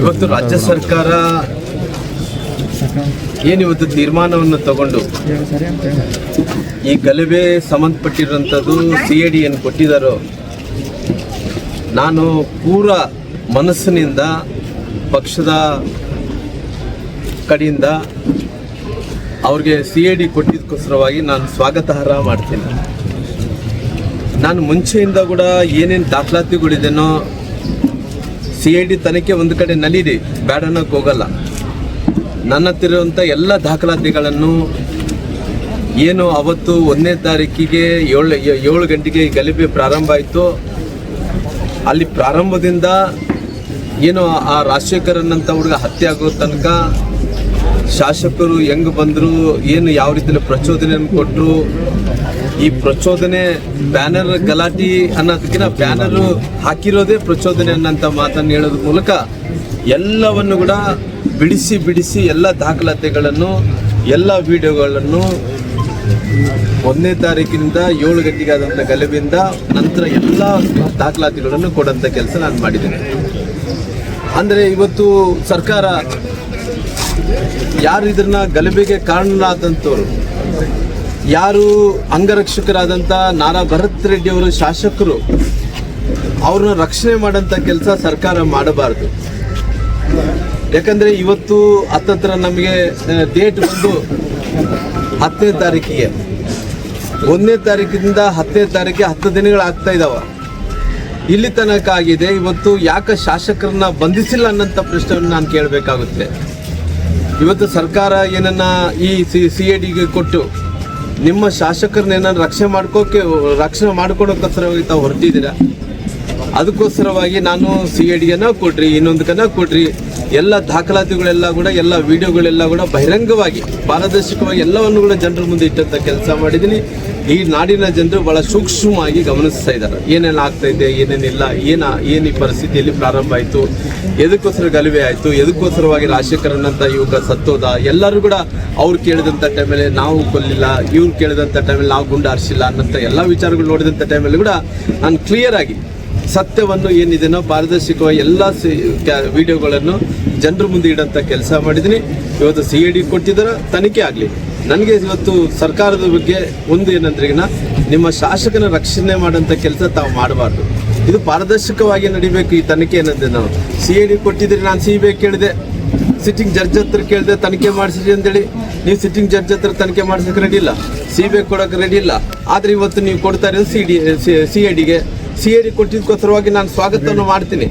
ಇವತ್ತು ರಾಜ್ಯ ಸರ್ಕಾರ ಏನಿವತ್ತು ತೀರ್ಮಾನವನ್ನು ತಗೊಂಡು? ಈ ಗಲಭೆ ಸಂಬಂಧಪಟ್ಟಿರುವಂಥದ್ದು ಸಿ ಎ ಡಿ ಏನು ಕೊಟ್ಟಿದ್ದಾರೋ? ನಾನು ಪೂರ ಮನಸ್ಸಿನಿಂದ ಪಕ್ಷದ ಕಡೆಯಿಂದ ಅವ್ರಿಗೆ ಸಿ ಎ ಡಿ ಕೊಟ್ಟಿದ್ದಕ್ಕೋಸ್ಕರವಾಗಿ ನಾನು ಸ್ವಾಗತಾರ್ಹ ಮಾಡ್ತೀನಿ. ನಾನು ಮುಂಚೆಯಿಂದ ಕೂಡ ಏನೇನು ದಾಖಲಾತಿಗಳಿದೆನೋ ಸಿ ಐ ಡಿ ತನಿಖೆ ಒಂದು ಕಡೆ ನಲೀರಿ ಬೇಡ ಅನ್ನೋಕೆ ಹೋಗಲ್ಲ. ನನ್ನ ಹತ್ತಿರುವಂಥ ಎಲ್ಲ ದಾಖಲಾತಿಗಳನ್ನು ಏನು ಅವತ್ತು ಒಂದನೇ ತಾರೀಕಿಗೆ ಏಳು ಏಳು ಗಂಟೆಗೆ ಗಲಭೆ ಪ್ರಾರಂಭ ಆಯಿತು. ಅಲ್ಲಿ ಪ್ರಾರಂಭದಿಂದ ಏನು ಆ ರಾಜಶೇಖರನ್ನಂಥ ಹುಡುಗ ಹತ್ಯೆ ಆಗೋ ತನಕ ಶಾಸಕರು ಹೆಂಗ್ ಬಂದ್ರು, ಏನು ಯಾವ ರೀತಿಯಲ್ಲಿ ಪ್ರಚೋದನೆ ಕೊಟ್ಟರು ಈ ಪ್ರಚೋದನೆ ಬ್ಯಾನರ್ ಗಲಾಟಿ ಅನ್ನೋದಕ್ಕಿಂತ ಬ್ಯಾನರ್ ಹಾಕಿರೋದೇ ಪ್ರಚೋದನೆ ಅನ್ನೋಂಥ ಮಾತನ್ನು ಹೇಳೋದ್ರ ಮೂಲಕ ಎಲ್ಲವನ್ನು ಕೂಡ ಬಿಡಿಸಿ ಬಿಡಿಸಿ ಎಲ್ಲ ದಾಖಲಾತಿಗಳನ್ನು, ಎಲ್ಲ ವಿಡಿಯೋಗಳನ್ನು ಒಂದನೇ ತಾರೀಕಿನಿಂದ ಏಳು ಗಂಟೆಗೆ ಆದಂಥ ಗಲಭೆಯಿಂದ ನಂತರ ಎಲ್ಲ ದಾಖಲಾತಿಗಳನ್ನು ಕೊಡೋಂಥ ಕೆಲಸ ನಾನು ಮಾಡಿದ್ದೇನೆ. ಅಂದರೆ ಇವತ್ತು ಸರ್ಕಾರ ಯಾರು ಇದನ್ನ ಗಲಭೆಗೆ ಕಾರಣರಾದಂಥವ್ರು? ಯಾರು ಅಂಗರಕ್ಷಕರಾದಂಥ ನಾರಾ ಭರತ್ ರೆಡ್ಡಿ ಅವರು ಶಾಸಕರು, ಅವ್ರನ್ನ ರಕ್ಷಣೆ ಮಾಡೋಂಥ ಕೆಲಸ ಸರ್ಕಾರ ಮಾಡಬಾರದು. ಯಾಕಂದರೆ ಇವತ್ತು ಹತ್ತತ್ರ ನಮಗೆ ಡೇಟ್ ಬಂದು ಹತ್ತನೇ ತಾರೀಕಿಗೆ. ಒಂದನೇ ತಾರೀಕಿನಿಂದ ಹತ್ತನೇ ತಾರೀಕಿಗೆ ಹತ್ತು ದಿನಗಳು ಆಗ್ತಾ ಇದಾವ. ಇಲ್ಲಿ ತನಕ ಆಗಿದೆ, ಇವತ್ತು ಯಾಕೆ ಶಾಸಕರನ್ನ ಬಂಧಿಸಿಲ್ಲ ಅನ್ನೋಂಥ ಪ್ರಶ್ನೆಯನ್ನು ನಾನು ಕೇಳಬೇಕಾಗುತ್ತೆ. ಇವತ್ತು ಸರ್ಕಾರ ಏನನ್ನ ಈ ಸಿ ಸಿ ಐ ಡಿಗೆ ಕೊಟ್ಟು ನಿಮ್ಮ ಶಾಸಕರನ್ನ ರಕ್ಷಣೆ ಮಾಡ್ಕೋಕೆ, ರಕ್ಷಣೆ ಮಾಡ್ಕೊಳಕ್ಕೋಸ್ಕರವಾಗಿ ತಾವು ಹೊರಟಿದ್ದೀರಾ? ಅದಕ್ಕೋಸ್ಕರವಾಗಿ ನಾನು ಸಿ ಎ ಡಿಯನ್ನ ಕೊಡ್ರಿ ಇನ್ನೊಂದು ಕನ್ನ ಕೊಡ್ರಿ ಎಲ್ಲ ದಾಖಲಾತಿಗಳೆಲ್ಲ ಕೂಡ, ಎಲ್ಲ ವಿಡಿಯೋಗಳೆಲ್ಲ ಕೂಡ ಬಹಿರಂಗವಾಗಿ, ಪಾರದರ್ಶಕವಾಗಿ ಎಲ್ಲವನ್ನು ಕೂಡ ಜನರ ಮುಂದೆ ಇಟ್ಟಂತ ಕೆಲಸ ಮಾಡಿದ್ದೀನಿ. ಈ ನಾಡಿನ ಜನರು ಬಹಳ ಸೂಕ್ಷ್ಮವಾಗಿ ಗಮನಿಸ್ತಾ ಇದ್ದಾರೆ. ಏನೇನು ಆಗ್ತಾ ಇದೆ ಏನೇನಿಲ್ಲ ಏನ, ಏನು ಈ ಪರಿಸ್ಥಿತಿಯಲ್ಲಿ ಪ್ರಾರಂಭ ಆಯಿತು, ಎದಕ್ಕೋಸ್ಕರ ಗಲಭೆ ಆಯಿತು, ಎದಕ್ಕೋಸ್ಕರವಾಗಿ ರಾಜಶೇಖರನ್ನಂಥ ಯುವಕ ಸತ್ತೋದ, ಎಲ್ಲರೂ ಕೂಡ ಅವ್ರು ಕೇಳಿದಂಥ ಟೈಮಲ್ಲಿ ನಾವು ಕೊಲ್ಲಿಲ್ಲ, ಇವ್ರು ಕೇಳಿದಂಥ ಟೈಮಲ್ಲಿ ನಾವು ಗುಂಡು ಹಾರಿಸಿಲ್ಲ ಅನ್ನೋಂಥ ಎಲ್ಲ ವಿಚಾರಗಳು ನೋಡಿದಂಥ ಟೈಮಲ್ಲಿ ಕೂಡ ನಾನು ಕ್ಲಿಯರ್ ಆಗಿ ಸತ್ಯವನ್ನು ಏನಿದೆನೋ ಪಾರದರ್ಶಕವಾಗಿ ಎಲ್ಲ ವಿಡಿಯೋಗಳನ್ನು ಜನರ ಮುಂದೆ ಇಡೋಂಥ ಕೆಲಸ ಮಾಡಿದ್ದೀನಿ ಇವತ್ತು ಸಿ ಐ ಡಿ ಕೊಟ್ಟಿದ್ದಾರೆ ತನಿಖೆ ಆಗಲಿ. ನನಗೆ ಇವತ್ತು ಸರ್ಕಾರದ ಬಗ್ಗೆ ಒಂದು ಏನಂದ್ರೆಗಿನ ನಿಮ್ಮ ಶಾಸಕನ ರಕ್ಷಣೆ ಮಾಡೋಂಥ ಕೆಲಸ ತಾವು ಮಾಡಬಾರ್ದು. ಇದು ಪಾರದರ್ಶಕವಾಗಿ ನಡಿಬೇಕು ಈ ತನಿಖೆ ಏನಂದ್ರೆ ನಾವು. ಸಿ ಎ ಡಿ ಕೊಟ್ಟಿದ್ದೀರಿ, ನಾನು ಸಿ ಬಿ ಕೇಳಿದೆ. ಸಿಟ್ಟಿಂಗ್ ಜಡ್ಜ್ ಹತ್ರ ಕೇಳಿದೆ, ತನಿಖೆ ಮಾಡಿಸಿರಿ ಅಂತೇಳಿ. ನೀವು ಸಿಟ್ಟಿಂಗ್ ಜಡ್ಜ್ ಹತ್ರ ತನಿಖೆ ಮಾಡಿಸೋಕೆ ರೆಡಿ ಇಲ್ಲ. ಸಿ ಬಿ ಐ ಕೊಡೋಕೆ ರೆಡಿ ಇಲ್ಲ. ಆದರೆ ಇವತ್ತು ನೀವು ಕೊಡ್ತಾ ಇರೋದು ಸಿ ಡಿ ಸಿ ಐ ಡಿಗೆ ಸಿ ಎ ಕೊಟ್ಟಿದ್ದಕ್ಕೋಸ್ಕರವಾಗಿ ನಾನು ಸ್ವಾಗತವನ್ನು ಮಾಡ್ತೀನಿ.